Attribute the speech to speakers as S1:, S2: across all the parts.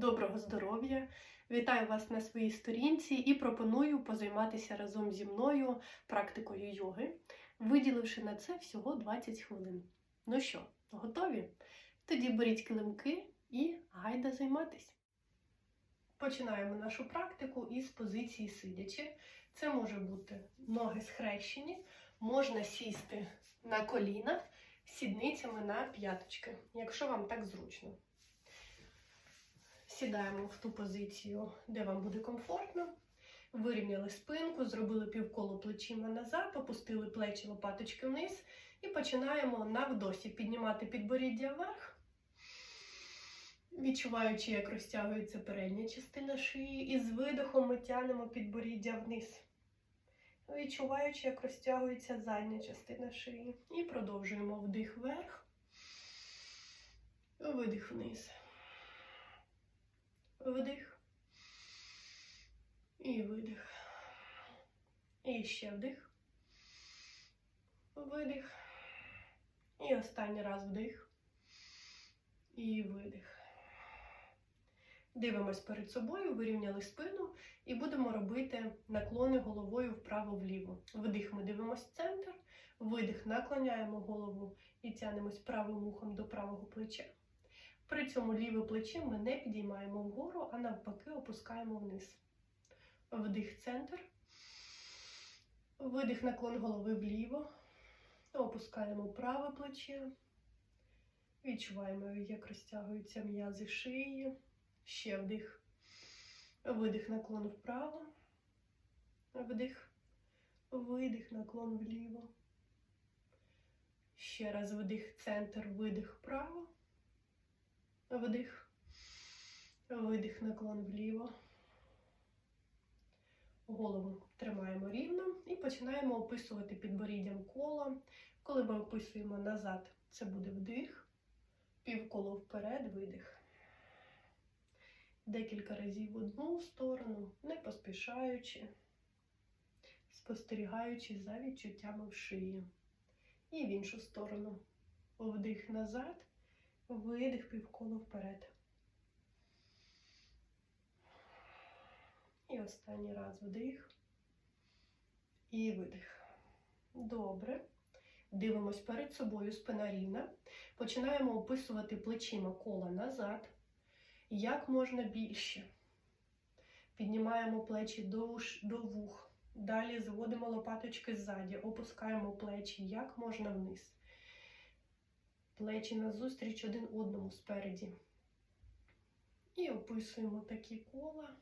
S1: Доброго здоров'я! Вітаю вас на своїй сторінці і пропоную позайматися разом зі мною практикою йоги, виділивши на це всього 20 хвилин. Ну що, готові? Тоді беріть килимки і гайда займатись. Починаємо нашу практику із позиції сидячи. Це може бути ноги схрещені, можна сісти на колінах, сідницями на п'яточки, якщо вам так зручно. Сідаємо в ту позицію, де вам буде комфортно. Вирівняли спинку, зробили півколо плечима назад, опустили плечі лопаточки вниз і починаємо на вдосі піднімати підборіддя вверх, відчуваючи, як розтягується передня частина шиї, і з видихом ми тянемо підборіддя вниз. Відчуваючи, як розтягується задня частина шиї. І продовжуємо вдих вверх, видих вниз. Вдих. І видих. І ще вдих. Видих. І останній раз вдих. І видих. Дивимось перед собою, вирівняли спину і будемо робити наклони головою вправо-вліво. Вдих ми дивимось в центр, видих, наклоняємо голову і тянемось правим ухом до правого плеча. При цьому ліве плече ми не підіймаємо вгору, а навпаки опускаємо вниз. Вдих центр. Видих наклон голови вліво. Опускаємо праве плече. Відчуваємо, як розтягуються м'язи шиї. Ще вдих. Видих наклон вправо. Вдих. Видих, наклон вліво. Ще раз вдих, центр, видих вправо. Вдих. Видих, наклон вліво. Голову тримаємо рівно і починаємо описувати підборіддям коло. Коли ми описуємо назад, це буде вдих, півколо вперед, видих. Декілька разів в одну сторону, не поспішаючи, спостерігаючи за відчуттями в шиї. І в іншу сторону. Вдих назад. Видих півколо вперед. І останній раз вдих. І видих. Добре. Дивимось перед собою спина рівна. Починаємо описувати плечима кола назад. Як можна більше. Піднімаємо плечі до, до вух. Далі зводимо лопаточки ззаді, опускаємо плечі як можна вниз плечі назустріч один одному спереді. І описуємо такі кола,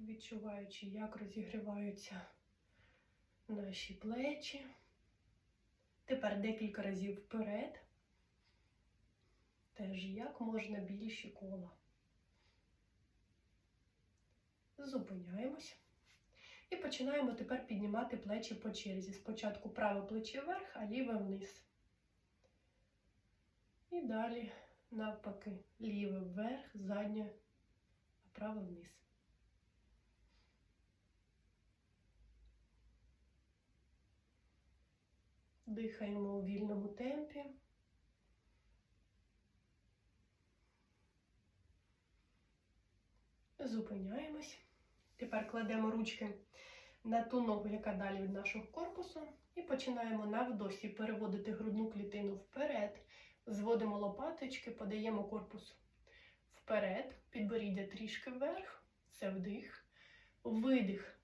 S1: відчуваючи, як розігріваються наші плечі. Тепер декілька разів вперед. Теж як можна більші кола. Зупиняємось. І починаємо тепер піднімати плечі по черзі. Спочатку праве плече вверх, а ліве вниз. І далі, навпаки, ліве вверх, заднє, а праве вниз. Дихаємо у вільному темпі. Зупиняємось. Тепер кладемо ручки на ту ногу, яка далі від нашого корпусу, і починаємо на вдосі переводити грудну клітину вперед, зводимо лопаточки, подаємо корпус вперед, підборіддя трішки вверх, це вдих, видих.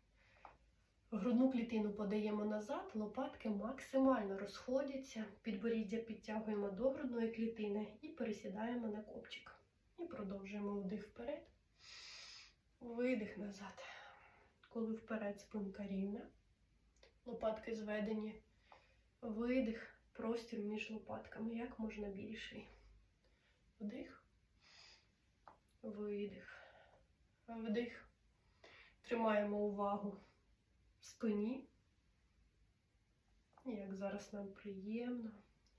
S1: Грудну клітину подаємо назад, лопатки максимально розходяться, підборіддя підтягуємо до грудної клітини і пересідаємо на копчик. І продовжуємо вдих вперед. Видих назад. Коли вперед спинка рівна. Лопатки зведені. Видих, простір між лопатками. Як можна більший. Вдих. Видих. Вдих. Тримаємо увагу в спині. Як зараз нам приємно.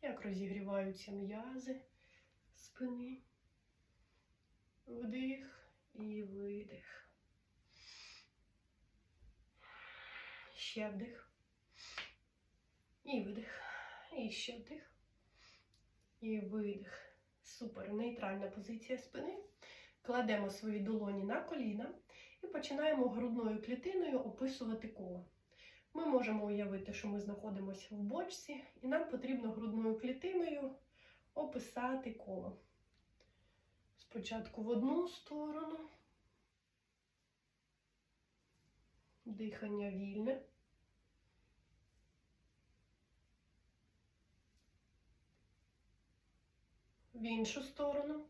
S1: Як розігріваються м'язи спини. Вдих і видих. Ще вдих. І видих. І ще вдих. І видих. Супер, нейтральна позиція спини. Кладемо свої долоні на коліна і починаємо грудною клітиною описувати коло. Ми можемо уявити, що ми знаходимося в бочці, і нам потрібно грудною клітиною описати коло. Спочатку в одну сторону. Дихання вільне. В іншу сторону.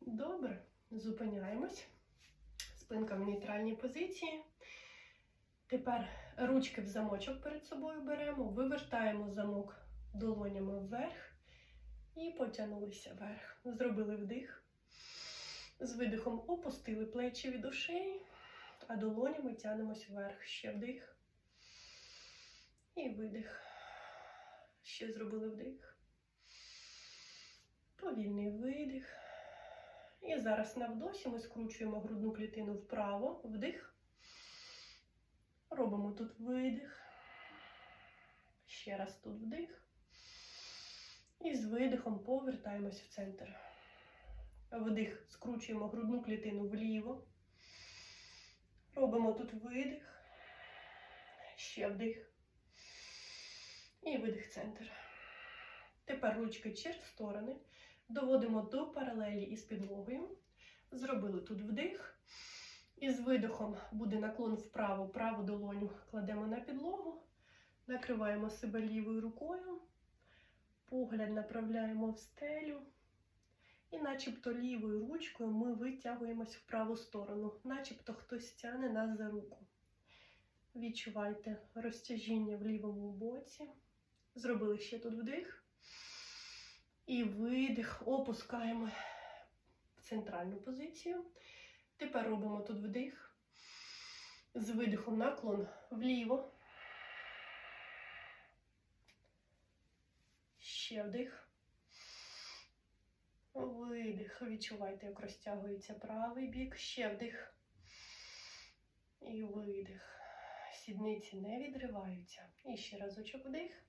S1: Добре, зупиняємось. Спинка в нейтральній позиції. Тепер ручки в замочок перед собою беремо, вивертаємо замок долонями вверх і потягнулися вверх. Зробили вдих. З видихом опустили плечі від ушей, а долонями тянемось вверх. Ще вдих. І видих. Ще зробили вдих. Повільний видих. І зараз на вдосі ми скручуємо грудну клітину вправо, вдих. Робимо тут видих. Ще раз тут вдих. І з видихом повертаємось в центр. Вдих, скручуємо грудну клітину вліво. Робимо тут видих. Ще вдих. І видих центр. Тепер ручки через сторони. Доводимо до паралелі із підлогою. Зробили тут вдих. І з видихом буде наклон вправо, праву долоню кладемо на підлогу, накриваємо себе лівою рукою, погляд направляємо в стелю. І начебто лівою ручкою ми витягуємось в праву сторону, начебто хтось тягне нас за руку. Відчувайте розтяжіння в лівому боці. Зробили ще тут вдих. І видих, опускаємо в центральну позицію. Тепер робимо тут вдих. З видихом наклон вліво. Ще вдих. Видих. Відчувайте, як розтягується правий бік. Ще вдих. І видих. Сідниці не відриваються. І ще разочок вдих.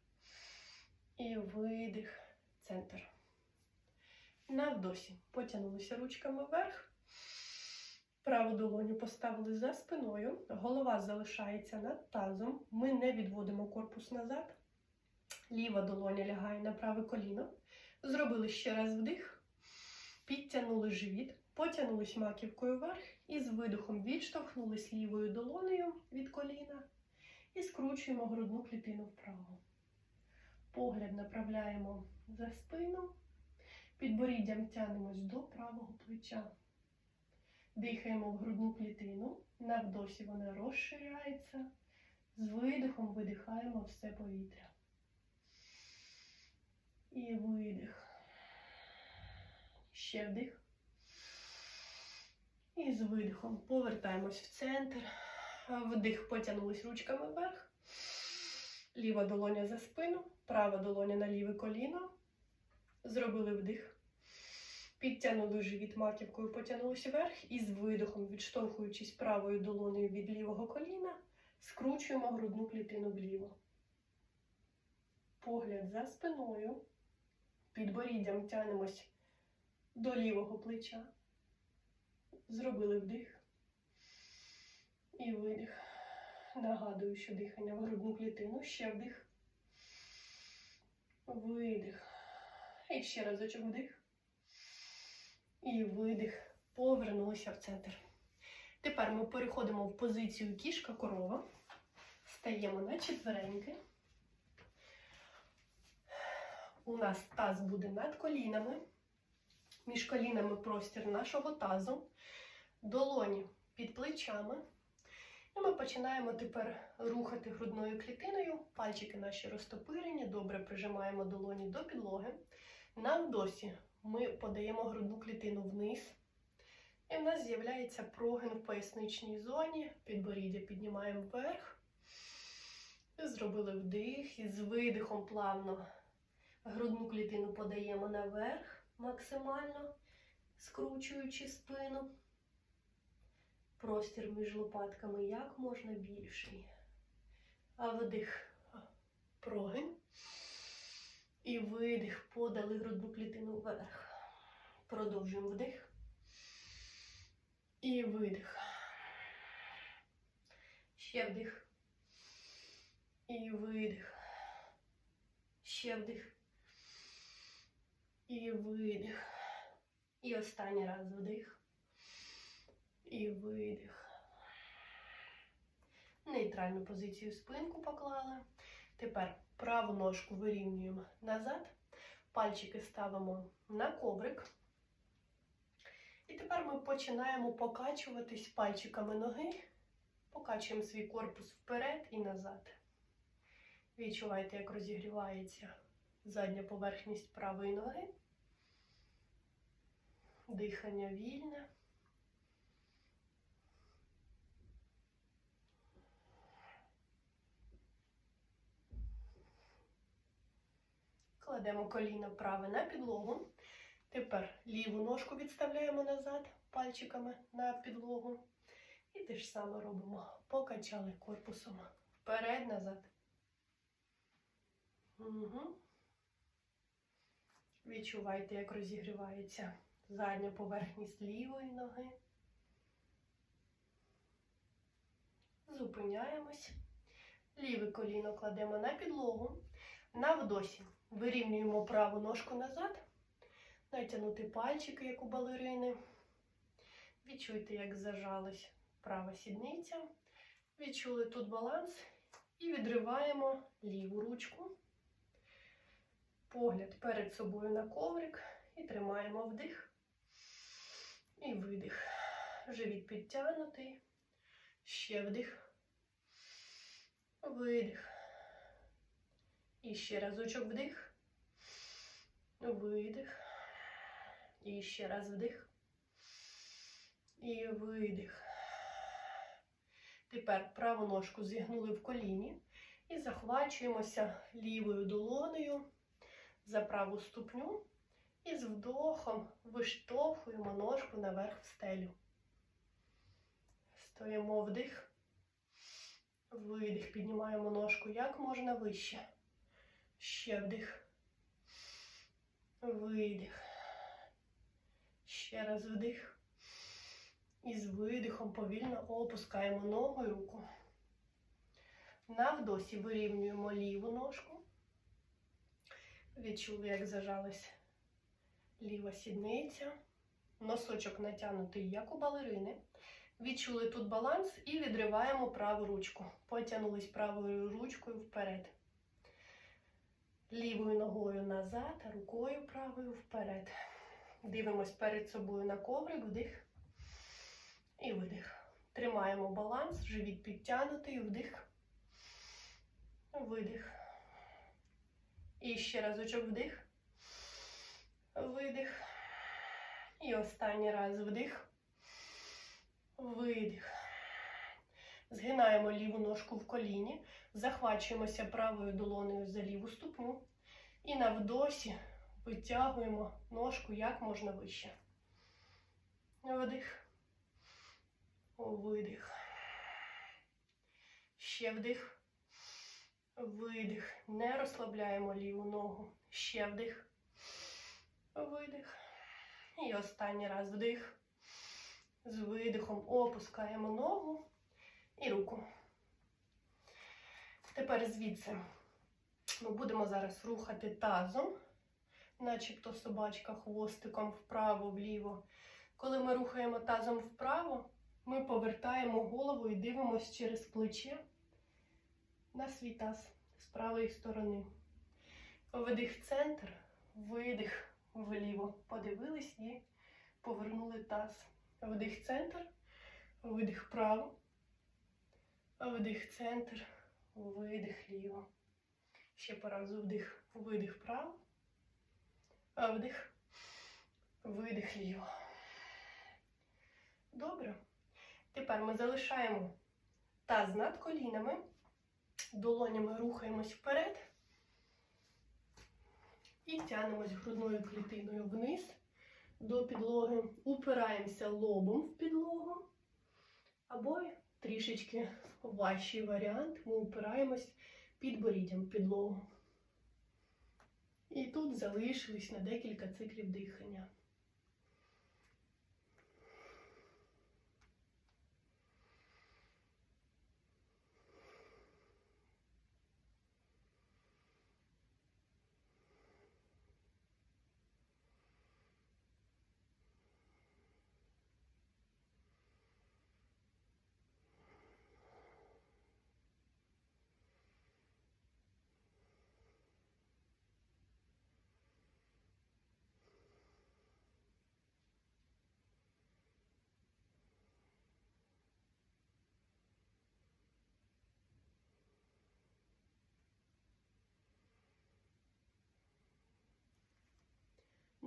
S1: І видих. Центр. На вдосі. Потягнулися ручками вверх. Праву долоню поставили за спиною, голова залишається над тазом. Ми не відводимо корпус назад. Ліва долоня лягає на праве коліно. Зробили ще раз вдих, підтягнули живіт, потягнулись маківкою вверх і з видихом відштовхнулись лівою долонею від коліна і скручуємо грудну клітину вправо. Погляд направляємо за спину, підборіддям тянемось до правого плеча. Дихаємо в грудну клітину, на вдосі вона розширяється. З видихом видихаємо все повітря. І видих. Ще вдих. І з видихом повертаємось в центр. Вдих, потягнулись ручками вверх. Ліва долоня за спину, права долоня на ліве коліно. Зробили вдих. Підтягнули живіт маківкою, потягнулися вверх і з видихом, відштовхуючись правою долонею від лівого коліна, скручуємо грудну клітину вліво. Погляд за спиною. Підборіддям тянемось до лівого плеча. Зробили вдих і видих. Нагадую, що дихання в грудну клітину. Ще вдих. Видих. І ще разочок вдих. І видих. Повернулися в центр. Тепер ми переходимо в позицію кішка-корова. Стаємо на четвереньки. У нас таз буде над колінами. Між колінами простір нашого тазу. Долоні під плечами. І ми починаємо тепер рухати грудною клітиною. Пальчики наші розтопирені, добре прижимаємо долоні до підлоги. На вдосі ми подаємо грудну клітину вниз. І в нас з'являється прогин в поясничній зоні. Підборіддя піднімаємо вверх. Зробили вдих і з видихом плавно грудну клітину подаємо наверх максимально, скручуючи спину. Простір між лопатками як можна більший. А вдих прогин. І видих. Подали грудну клітину вверх. Продовжуємо вдих. І видих. Ще вдих. І видих. Ще вдих. І видих. І останній раз вдих. І видих. Нейтральну позицію спинку поклали. Тепер праву ножку вирівнюємо назад. Пальчики ставимо на коврик. І тепер ми починаємо покачуватись пальчиками ноги. Покачуємо свій корпус вперед і назад. Відчувайте, як розігрівається задня поверхність правої ноги. Дихання вільне. Кладемо коліно праве на підлогу. Тепер ліву ножку відставляємо назад пальчиками на підлогу. І те ж саме робимо. Покачали корпусом вперед, назад. Угу. Відчувайте, як розігрівається задня поверхність лівої ноги. Зупиняємось. Ліве коліно кладемо на підлогу. На вдосі вирівнюємо праву ножку назад. Натягнути пальчики, як у балерини. Відчуйте, як зажалась права сідниця. Відчули тут баланс. І відриваємо ліву ручку. Погляд перед собою на коврик. І тримаємо вдих. І видих. Живіт підтягнутий. Ще вдих. Видих. І ще разочок вдих. Видих. І ще раз вдих. І видих. Тепер праву ножку зігнули в коліні і захвачуємося лівою долонею за праву ступню. І з вдохом виштовхуємо ножку наверх в стелю. Стоїмо вдих. Видих. Піднімаємо ножку як можна вище. Ще вдих. Видих. Ще раз вдих. І з видихом повільно опускаємо ногу і руку. На вдосі вирівнюємо ліву ножку. Відчули, як зажалась ліва сідниця. Носочок натягнутий, як у балерини. Відчули тут баланс і відриваємо праву ручку. Потягнулись правою ручкою вперед. Лівою ногою назад, рукою правою вперед. Дивимось перед собою на коврик, вдих і видих. Тримаємо баланс, живіт підтягнутий, вдих, видих. І ще разочок вдих, видих. І останній раз вдих, видих. Згинаємо ліву ножку в коліні, захвачуємося правою долонею за ліву ступню. І на вдосі витягуємо ножку як можна вище. Вдих. Видих. Ще вдих. Видих. Не розслабляємо ліву ногу. Ще вдих. Видих. І останній раз вдих. З видихом опускаємо ногу і руку. Тепер звідси ми будемо зараз рухати тазом, начебто собачка хвостиком вправо-вліво. Коли ми рухаємо тазом вправо, ми повертаємо голову і дивимося через плече на свій таз з правої сторони. Вдих в центр, видих вліво. Подивились і повернули таз. Вдих центр, видих вправо, вдих центр, видих ліво. Ще по разу вдих, видих вправо, вдих, видих ліво. Добре. Тепер ми залишаємо таз над колінами, долонями рухаємось вперед і тянемось грудною клітиною вниз до підлоги, упираємося лобом в підлогу, Або трішечки важчий варіант. Ми упираємось підборіддям в підлогу. І тут залишились на декілька циклів дихання.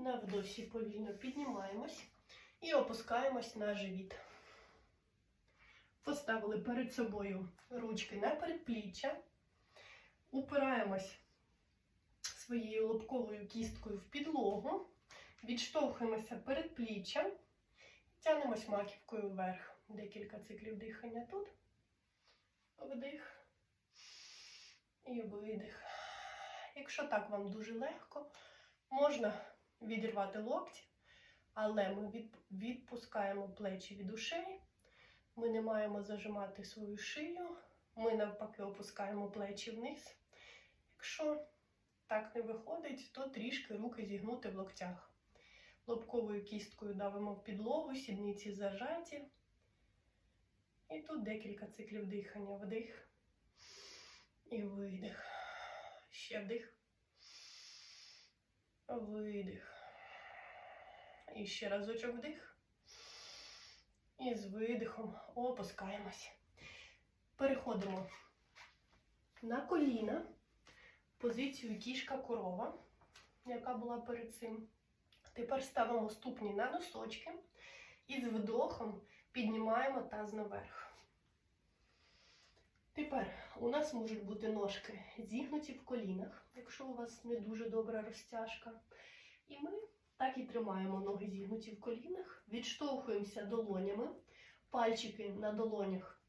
S1: На вдосі повільно піднімаємось і опускаємось на живіт. Поставили перед собою ручки на передпліччя, упираємось своєю лобковою кісткою в підлогу, відштовхуємося передпліччям, тягнемось маківкою вверх. Декілька циклів дихання тут. Вдих і видих. Якщо так вам дуже легко, можна відірвати локті, але ми відпускаємо плечі від ушей. Ми не маємо зажимати свою шию. Ми навпаки опускаємо плечі вниз. Якщо так не виходить, то трішки руки зігнути в локтях. Лобковою кісткою давимо в підлогу, сідниці зажаті. І тут декілька циклів дихання. Вдих і видих. Ще вдих. Видих. І ще разочок вдих. І з видихом опускаємось. Переходимо на коліна, позицію кішка корова, яка була перед цим. Тепер ставимо ступні на носочки і з вдохом піднімаємо таз наверх. Тепер у нас можуть бути ножки зігнуті в колінах, якщо у вас не дуже добра розтяжка. І ми так і тримаємо ноги зігнуті в колінах, відштовхуємося долонями, пальчики на долонях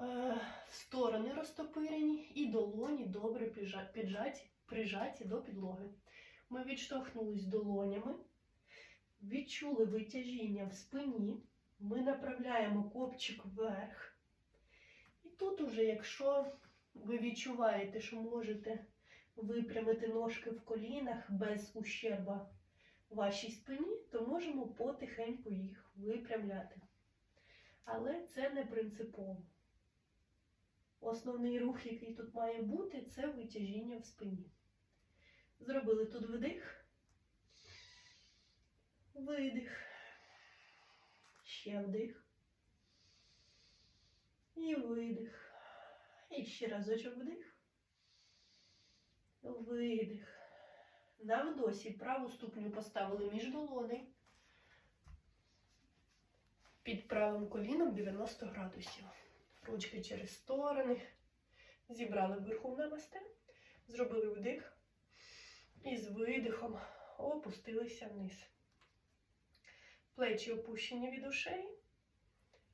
S1: е, сторони розтопирені, і долоні добре піджаті, прижаті до підлоги. Ми відштовхнулись долонями, відчули витяжіння в спині, ми направляємо копчик вверх. І тут уже, якщо ви відчуваєте, що можете випрямити ножки в колінах без ущерба вашій спині, то можемо потихеньку їх випрямляти. Але це не принципово. Основний рух, який тут має бути, це витяжіння в спині. Зробили тут вдих, видих, ще вдих. І видих. І ще разочок вдих. Видих. На вдосі праву ступню поставили між долоней. Під правим коліном 90 градусів. Ручки через сторони. Зібрали вверху намасте. Зробили вдих. І з видихом опустилися вниз. Плечі опущені від ушей.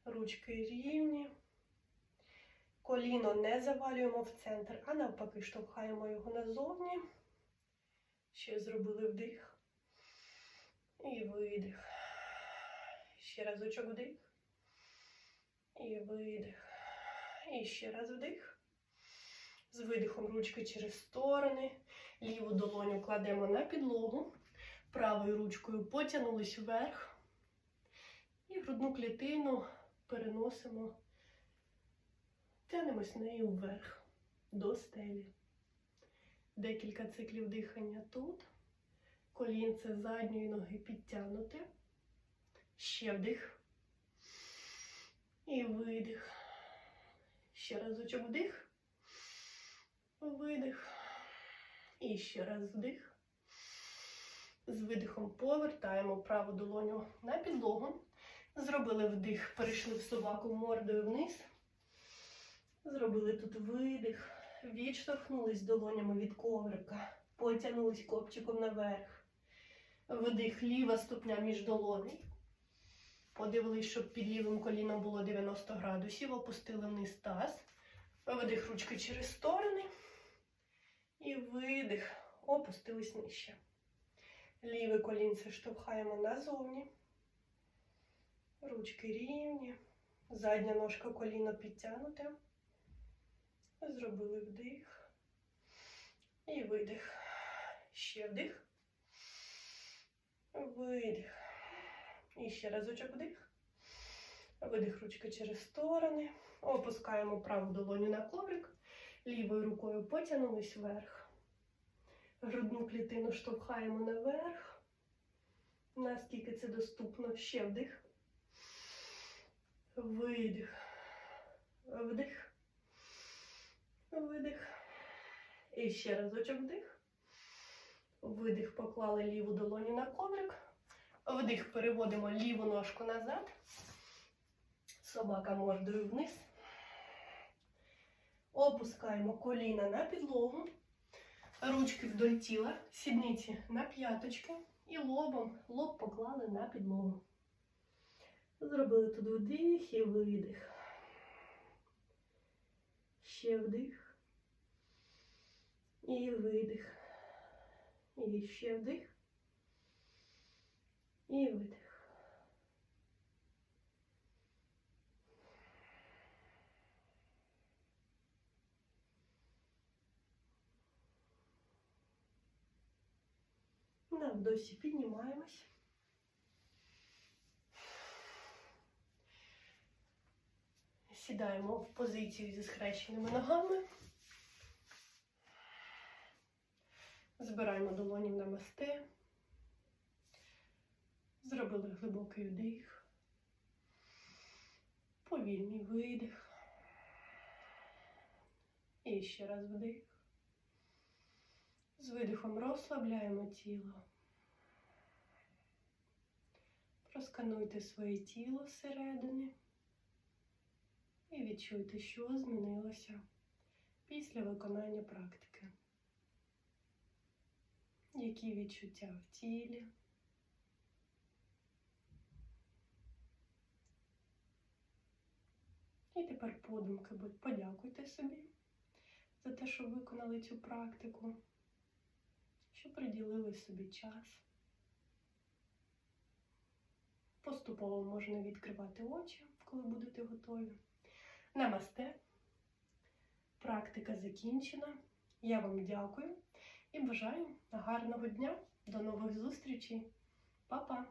S1: Ручки рівні. Коліно не завалюємо в центр, а навпаки штовхаємо його назовні. Ще зробили вдих. І видих. Ще разочок вдих. І видих. І ще раз вдих. З видихом ручки через сторони. Ліву долоню кладемо на підлогу. Правою ручкою потягнулись вверх. І грудну клітину переносимо. Тянемось нею вверх до стелі. Декілька циклів дихання тут. Колінце задньої ноги підтягнуте. Ще вдих. І видих. Ще разочок вдих. Видих. І ще раз вдих. З видихом повертаємо праву долоню на підлогу. Зробили вдих, перейшли в собаку мордою вниз. Зробили тут видих, відштовхнулись долонями від коврика, потягнулись копчиком наверх. Вдих, ліва ступня між долоней. Подивились, щоб під лівим коліном було 90 градусів. Опустили вниз таз. Видих ручки через сторони. І видих. Опустились нижче. Ліве колінце штовхаємо назовні. Ручки рівні. Задня ножка коліно підтягнуте. Зробили вдих. І видих. Ще вдих. Видих. І ще разочок вдих. Видих ручки через сторони. Опускаємо праву долоню на коврик. Лівою рукою потягнулись вверх. Грудну клітину штовхаємо наверх. Наскільки це доступно. Ще вдих. Видих. Вдих. Видих. І ще разочок вдих. Видих, поклали ліву долоню на коврик. Вдих, переводимо ліву ножку назад. Собака мордою вниз. Опускаємо коліна на підлогу. Ручки вдоль тіла, сідниці на п'яточки і лобом лоб поклали на підлогу. Зробили тут вдих і видих. Ще вдих. І видих. І ще вдих. І видих. На вдосі піднімаємось. Сідаємо в позицію зі схрещеними ногами. Збираємо долоні в намасте. Зробили глибокий вдих. Повільний видих. І ще раз вдих. З видихом розслабляємо тіло. Проскануйте своє тіло зсередини і відчуйте, що змінилося після виконання практики. Які відчуття в тілі. І тепер подумки подякуйте собі за те, що виконали цю практику, що приділили собі час. Поступово можна відкривати очі, коли будете готові. Намасте. Практика закінчена. Я вам дякую і бажаю гарного дня. До нових зустрічей. Па-па!